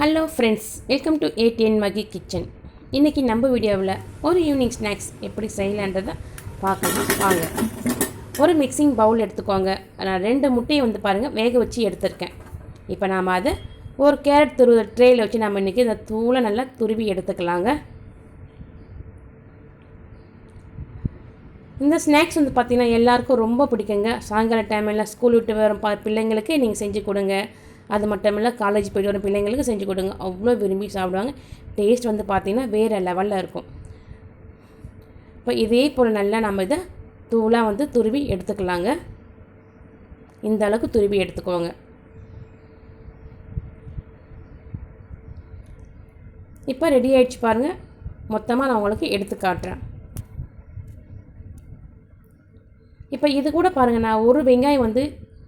Hello friends welcome to ATN Magi kitchen இன்றைக்கி நம்ம வீடியோவில் ஒரு ஈவினிங் ஸ்நாக்ஸ் எப்படி செய்யலான்றதை பார்க்கலாம். வாங்க. ஒரு மிக்சிங் பவுல் எடுத்துக்கோங்க. நான் ரெண்டு முட்டையை வந்து பாருங்கள் வேக வச்சு எடுத்திருக்கேன். இப்போ நாம் அதை ஒரு கேரட் துரு ட்ரேயில் வச்சு நம்ம இன்றைக்கி இந்த தூளை நல்லா துருவி எடுத்துக்கலாங்க. இந்த ஸ்நாக்ஸ் வந்து பார்த்திங்கன்னா எல்லாருக்கும் ரொம்ப பிடிக்குங்க. சாயங்கால டைமில் ஸ்கூல் விட்டு வரும் பா பிள்ளைங்களுக்கு நீங்கள் செஞ்சு கொடுங்க. அது மட்டும் இல்லை காலேஜ் போய்ட்டு வர பிள்ளைங்களுக்கு செஞ்சு கொடுங்க. அவ்வளோ விரும்பி சாப்பிடுவாங்க. டேஸ்ட் வந்து பார்த்திங்கன்னா வேறு லெவலில் இருக்கும். இப்போ இதே போல் நல்லா நம்ம இதை தூளாக வந்து துருவி எடுத்துக்கலாங்க. இந்த அளவுக்கு துருவி எடுத்துக்கோங்க. இப்போ ரெடி ஆகிடுச்சு பாருங்கள் மொத்தமாக நான் உங்களுக்கு எடுத்து காட்டுறேன். இப்போ இது கூட பாருங்கள் நான் ஒரு வெங்காயம் வந்து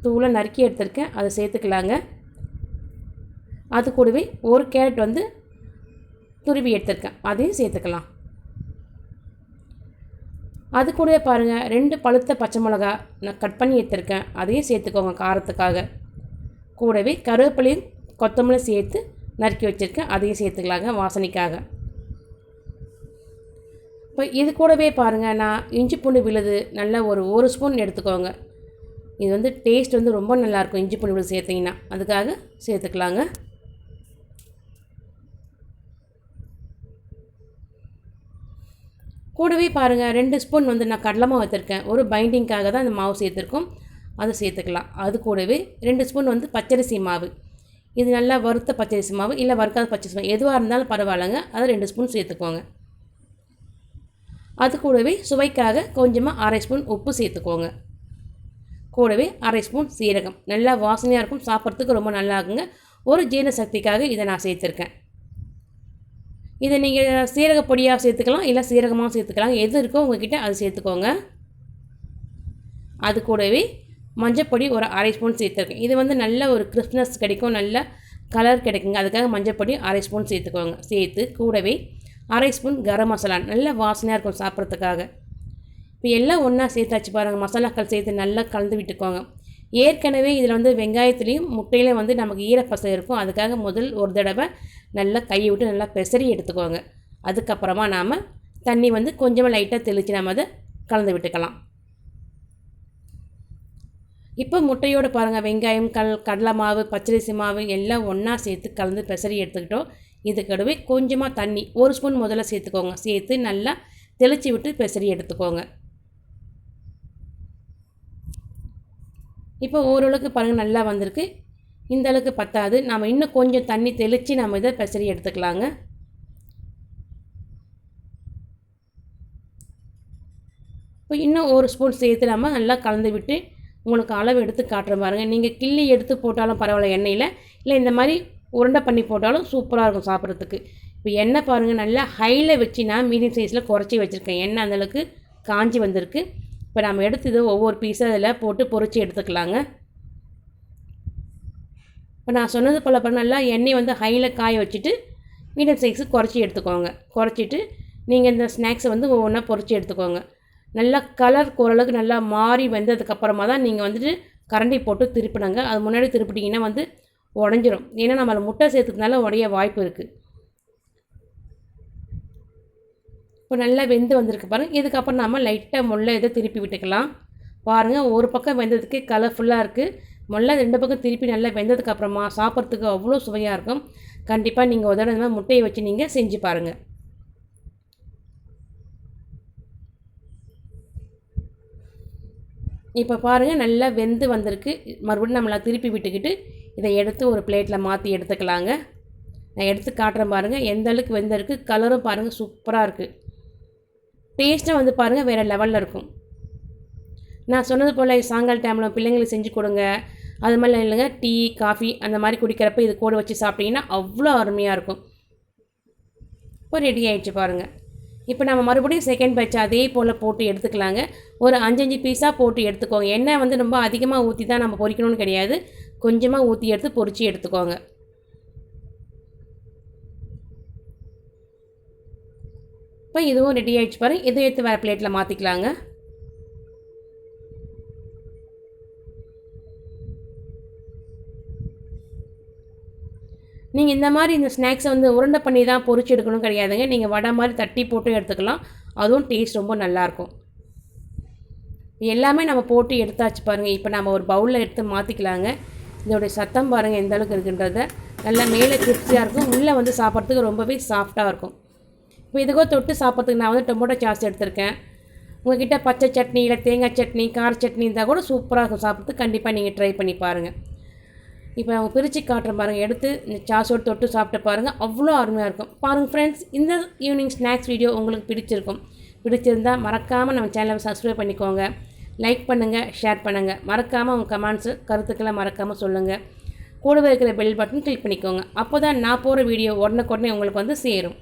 தூளை நறுக்கி எடுத்திருக்கேன். அதை சேர்த்துக்கலாங்க. அது கூடவே ஒரு கேரட் வந்து துருவி எடுத்திருக்கேன். அதையும் சேர்த்துக்கலாம். அது கூடவே பாருங்கள் ரெண்டு பழுத்த பச்சை மிளகா நான் கட் பண்ணி எடுத்திருக்கேன். அதையும் சேர்த்துக்கோங்க காரத்துக்காக. கூடவே கருவேப்பிலையும் கொத்தமல்லி சேர்த்து நறுக்கி வச்சுருக்கேன். அதையும் சேர்த்துக்கலாங்க வாசனைக்காக. இப்போ இது கூடவே பாருங்கள் நான் இஞ்சி பூண்டு விழுது நல்லா ஒரு ஒரு ஸ்பூன் எடுத்துக்கோங்க. இது வந்து டேஸ்ட் வந்து ரொம்ப நல்லாயிருக்கும் இஞ்சி பூண்டு விழுது சேர்த்திங்கன்னா. அதுக்காக சேர்த்துக்கலாங்க. கூடவே பாருங்கள் ரெண்டு ஸ்பூன் வந்து நான் கடலை மாவு எடுத்திருக்கேன். ஒரு பைண்டிங்காக தான் இந்த மாவு சேர்த்துருக்கோம். அதை சேர்த்துக்கலாம். அது கூடவே ரெண்டு ஸ்பூன் வந்து பச்சரிசி மாவு. இது நல்லா வறுத்த பச்சரிசி மாவு இல்லை வறுக்காத பச்சரிசி மாவு. எதுவாக இருந்தாலும் பரவாயில்லைங்க. அதை ரெண்டு ஸ்பூன் சேர்த்துக்கோங்க. அது கூடவே சுவைக்காக கொஞ்சமாக அரை ஸ்பூன் உப்பு சேர்த்துக்கோங்க. கூடவே அரை ஸ்பூன் சீரகம். நல்லா வாசனையாக இருக்கும். சாப்பிட்றதுக்கு ரொம்ப நல்லா இருக்குங்க ஒரு ஜீரண சக்திக்காக இதை நான் சேர்த்துருக்கேன். இதை நீங்கள் சீரக பொடியாக சேர்த்துக்கலாம் இல்லை சீரகமாக சேர்த்துக்கலாம். எது இருக்கோ உங்ககிட்ட அது சேர்த்துக்கோங்க. அது கூடவே மஞ்சப்பொடி ஒரு அரை ஸ்பூன் சேர்த்துருக்கேன். இது வந்து நல்ல ஒரு கிறிஸ்ப்னஸ் கிடைக்கும் நல்ல கலர் கிடைக்குங்க. அதுக்காக மஞ்சப்பொடி அரை ஸ்பூன் சேர்த்துக்கோங்க. சேர்த்து கூடவே அரை ஸ்பூன் கரம் மசாலா நல்ல வாசனையாக இருக்கும் சாப்பிட்றதுக்காக. இப்போ எல்லாம் ஒன்றா சேர்த்தாச்சு பாருங்கள் மசாலாக்கள் சேர்த்து நல்லா கலந்து விட்டுக்கோங்க. ஏற்கனவே இதில் வந்து வெங்காயத்துலேயும் முட்டையிலையும் வந்து நமக்கு ஈரப்பசை இருக்கும். அதுக்காக முதல் ஒரு தடவை நல்லா கையை விட்டு நல்லா பெசரி எடுத்துக்கோங்க. அதுக்கப்புறமா நாம் தண்ணி வந்து கொஞ்சமாக லைட்டாக தெளித்து நம்ம அதை கலந்து விட்டுக்கலாம். இப்போ முட்டையோடு பாருங்கள் வெங்காயம் கல் கடலை மாவு பச்சரிசி மாவு எல்லாம் ஒன்றா சேர்த்து கலந்து பெசரி எடுத்துக்கிட்டோம். இதுக்கடுவே கொஞ்சமாக தண்ணி ஒரு ஸ்பூன் முதல்ல சேர்த்துக்கோங்க. சேர்த்து நல்லா தெளித்து விட்டு பெசரி எடுத்துக்கோங்க. இப்போ ஓரளவுக்கு பாருங்கள் நல்லா வந்திருக்கு. இந்த அளவுக்கு பத்தாது. நம்ம இன்னும் கொஞ்சம் தண்ணி தெளித்து நம்ம இதை பெசரி எடுத்துக்கலாங்க. இப்போ இன்னும் ஒரு ஸ்பூன் சேர்த்து நம்ம நல்லா கலந்து விட்டு உங்களுக்கு அளவு எடுத்து காட்டுற பாருங்கள் நீங்கள் கிள்ளி எடுத்து போட்டாலும் பரவாயில்ல எண்ணெயில். இல்லை இந்த மாதிரி உருண்டை பண்ணி போட்டாலும் சூப்பராக இருக்கும் சாப்பிட்றதுக்கு. இப்போ எண்ணெய் பாருங்கள் நல்லா ஹையில் வச்சு நான் மீடியம் சைஸில் குறைச்சி வச்சுருக்கேன். எண்ணெய் அந்தளவுக்கு காஞ்சி வந்திருக்கு. இப்போ நம்ம எடுத்து இதை ஒவ்வொரு பீஸாக அதில் போட்டு பொறிச்சு எடுத்துக்கலாங்க. இப்போ நான் சொன்னது போல் பண்ணலாம் நல்லா எண்ணெய் வந்து ஹையில் காய வச்சுட்டு மீடியம் சைஸு குறைச்சி எடுத்துக்கோங்க. குறைச்சிட்டு நீங்கள் இந்த ஸ்நாக்ஸை வந்து ஒவ்வொன்றா பொறிச்சு எடுத்துக்கோங்க. நல்லா கலர் ஓரளவுக்கு நல்லா மாறி வந்ததுக்கப்புறமா தான் நீங்கள் வந்துட்டு கரண்டி போட்டு திருப்பினாங்க. அது முன்னாடி திருப்பிட்டிங்கன்னா வந்து உடஞ்சிரும். ஏன்னா நம்ம முட்டை சேர்த்துக்கனால உடைய வாய்ப்பு இருக்குது. இப்போ நல்லா வெந்து வந்திருக்கு பாருங்கள் இதுக்கப்புறம் நம்ம லைட்டாக முல்லை இதை திருப்பி விட்டுக்கலாம். பாருங்கள் ஒரு பக்கம் வெந்ததுக்கே கலர்ஃபுல்லாக இருக்குது முல்லை ரெண்டு பக்கம் திருப்பி நல்லா வெந்ததுக்கப்புறமா சாப்பிட்றதுக்கு அவ்வளோ சுவையாக இருக்கும். கண்டிப்பாக நீங்கள் ஒரு தடவை முட்டையை வச்சு நீங்கள் செஞ்சு பாருங்கள் இப்போ பாருங்கள் நல்லா வெந்து வந்திருக்கு. மறுபடியும் நம்மளை திருப்பி விட்டுக்கிட்டு இதை எடுத்து ஒரு பிளேட்டில் மாற்றி எடுத்துக்கலாங்க. நான் எடுத்து காட்டுறேன் பாருங்கள் எந்த அளவுக்கு வெந்திருக்கு கலரும் பாருங்கள் சூப்பராக இருக்குது டேஸ்ட்டாக வந்து பாருங்கள் வேறு லெவலில் இருக்கும். நான் சொன்னது போல் சாயங்கால டைமில் பிள்ளைங்களுக்கு செஞ்சு கொடுங்க. அது மாதிரி இல்லைங்க டீ காஃபி அந்த மாதிரி குடிக்கிறப்ப இது கூட வச்சு சாப்பிட்டிங்கன்னா அவ்வளோ அருமையாக இருக்கும். இப்போ ரெடி ஆகிடுச்சு பாருங்கள் இப்போ நம்ம மறுபடியும் செகண்ட் பேட்ச் அதே போல் போட்டு எடுத்துக்கலாங்க. ஒரு அஞ்சஞ்சு பீஸாக போட்டு எடுத்துக்கோங்க. எண்ணெய் வந்து ரொம்ப அதிகமாக ஊற்றி தான் நம்ம பொரிக்கணும்னு கிடையாது. கொஞ்சமாக ஊற்றி எடுத்து பொரித்து எடுத்துக்கோங்க. இப்போ இதுவும் ரெடி ஆகிடுச்சு பாரு. இதை எடுத்து வேறு பிளேட்டில் மாற்றிக்கலாங்க நீங்கள் இந்த மாதிரி இந்த ஸ்நாக்ஸை வந்து உருண்டை பண்ணி தான் பொறிச்சு எடுக்கணும் கிடையாதுங்க. நீங்கள் வடை மாதிரி தட்டி போட்டு எடுத்துக்கலாம். அதுவும் டேஸ்ட் ரொம்ப நல்லாயிருக்கும். எல்லாமே நம்ம போட்டு எடுத்தாச்சு பாருங்கள் இப்போ நம்ம ஒரு பவுலில் எடுத்து மாற்றிக்கலாங்க இதோடைய சத்தம் பாருங்கள் எந்த அளவுக்கு இருக்குன்றத. நல்லா மேலே கிரிப்ஸியாக இருக்கும். உள்ளே வந்து சாப்பிட்றதுக்கு ரொம்பவே சாஃப்டாக இருக்கும். இப்போ இதுக்கோ தொட்டு சாப்பிட்றதுக்கு நான் வந்து டொமேட்டோ சாஸ் எடுத்திருக்கேன். உங்ககிட்ட பச்சை சட்னி இல்லை தேங்காய் சட்னி கார சட்னி இருந்தால் கூட சூப்பராக இருக்கும். சாப்பிட்றதுக்கு கண்டிப்பாக நீங்கள் ட்ரை பண்ணி பாருங்கள் இப்போ அவங்க பிரித்து காட்டுறேன் பாருங்கள் எடுத்து இந்த சாஸோடு தொட்டு சாப்பிட்டு பாருங்கள் அவ்வளோ அருமையாக இருக்கும். பாருங்கள் ஃப்ரெண்ட்ஸ் இந்த ஈவினிங் ஸ்நாக்ஸ் வீடியோ உங்களுக்கு பிடிச்சிருக்கும். பிடிச்சிருந்தால் மறக்காமல் நம்ம சேனலை சப்ஸ்கிரைப் பண்ணிக்கோங்க. லைக் பண்ணுங்கள் ஷேர் பண்ணுங்கள் மறக்காமல் உங்கள் கமெண்ட்ஸு கருத்துக்களை மறக்காமல் சொல்லுங்கள் கூடவே இருக்கிற பெல் பட்டன் கிளிக் பண்ணிக்கோங்க. அப்போ தான் நான் போகிற வீடியோ உடனுக்குடனே உங்களுக்கு வந்து சேரும்.